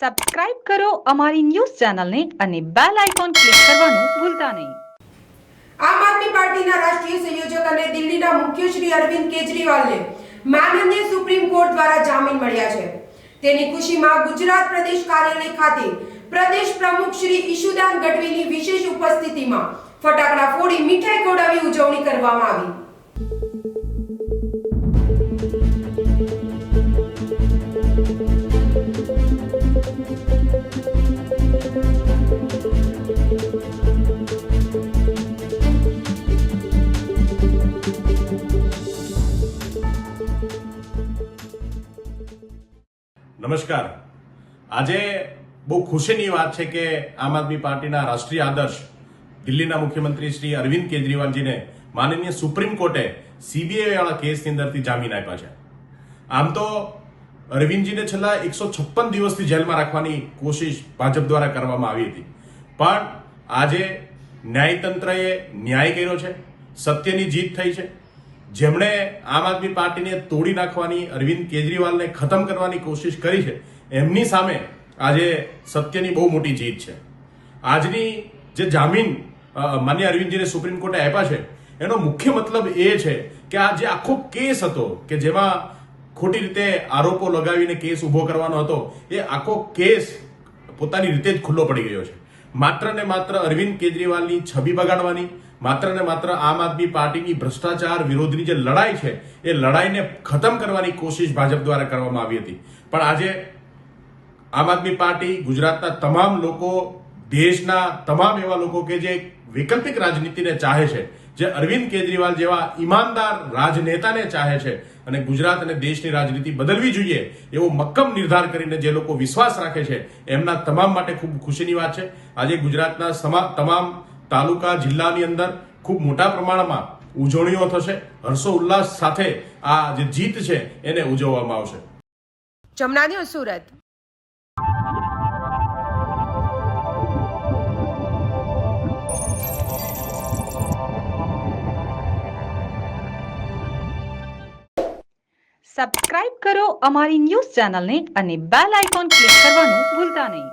Subscribe કરો અમારી news ચેનલને અને બેલ આઇકોન ક્લિક કરવાનું ભૂલતા નહીં. આમ આદમી પાર્ટીના રાષ્ટ્રીય સંયોજક અને દિલ્હીના મુખ્ય શ્રી અરવિંદ કેજરીવાલને માનનીય સુપ્રીમ કોર્ટ દ્વારા જામીન મળ્યા છે. તેની ખુશીમાં ગુજરાત પ્રદેશ કાર્યાલય ખાતે પ્રદેશ પ્રમુખ શ્રી ઈશુદાન ગઢવીની વિશેષ ઉપસ્થિતિમાં ફટાકડા ફોડી મીઠાઈ ખવડાવી ઉજવણી કરવામાં આવી. નમસ્કાર. આજે બહુ ખુશીની વાત છે કે આમ આદમી પાર્ટીના રાષ્ટ્રીય આદર્શ દિલ્હીના મુખ્યમંત્રી શ્રી અરવિંદ કેજરીવાલજીને માનનીય સુપ્રીમ કોર્ટે સીબીઆઈ વાળા કેસની અંદરથી જામીન આપ્યા છે. આમ તો અરવિંદજીને છેલ્લા એકસો છપ્પન દિવસથી જેલમાં રાખવાની કોશિશ ભાજપ દ્વારા કરવામાં આવી હતી. પણ આજે ન્યાયતંત્રએ ન્યાય કર્યો છે, સત્યની જીત થઈ છે. જેમણે આમ આદમી પાર્ટીને તોડી નાખવાની અરવિંદ કેજરીવાલને ખતમ કરવાની કોશિશ કરી છે, એમની સામે આજે સત્યની બહુ મોટી જીત છે. આજની જે જામીન માન્ય અરવિંદજીને સુપ્રીમ કોર્ટે આપ્યા છે, એનો મુખ્ય મતલબ એ છે કે આ જે આખો કેસ હતો, કે જેમાં ખોટી રીતે આરોપો લગાવીને કેસ ઊભો કરવાનો હતો, એ આખો કેસ પોતાની રીતે જ ખુલ્લો પડી ગયો છે. માત્ર ને માત્ર અરવિંદ કેજરીવાલની છબી બગાડવાની માત્ર ને માત્ર આમ આદમી પાર્ટીની ભ્રષ્ટાચાર વિરોધની જે લડાઈ છે, એ લડાઈને ખતમ કરવાની કોશિશ ભાજપ દ્વારા કરવામાં આવી હતી. પણ આજે આમ આદમી પાર્ટી, ગુજરાતના તમામ લોકો, દેશના તમામ એવા લોકો કે જે વૈકલ્પિક રાજનીતિને ચાહે છે, જે અરવિંદ કેજરીવાલ જેવા ઈમાનદાર રાજનેતાને ચાહે છે અને ગુજરાત અને દેશની રાજનીતિ બદલવી જોઈએ એવો મક્કમ નિર્ધાર કરીને જે લોકો વિશ્વાસ રાખે છે, એમના તમામ માટે ખૂબ ખુશીની વાત છે. આજે ગુજરાતના તમામ તાલુકા જિલ્લાની અંદર ખૂબ મોટા પ્રમાણમાં ઉજવણીઓ થશે. હર્ષો ઉલ્લાસ સાથે આ જે જીત છે એને ઉજવવામાં આવશે. જમના ન્યૂઝ સુરત. સબસ્ક્રાઇબ કરો અમારી ન્યૂઝ ચેનલને અને બેલ આઇકોન ક્લિક કરવાનું ભૂલતા નહીં.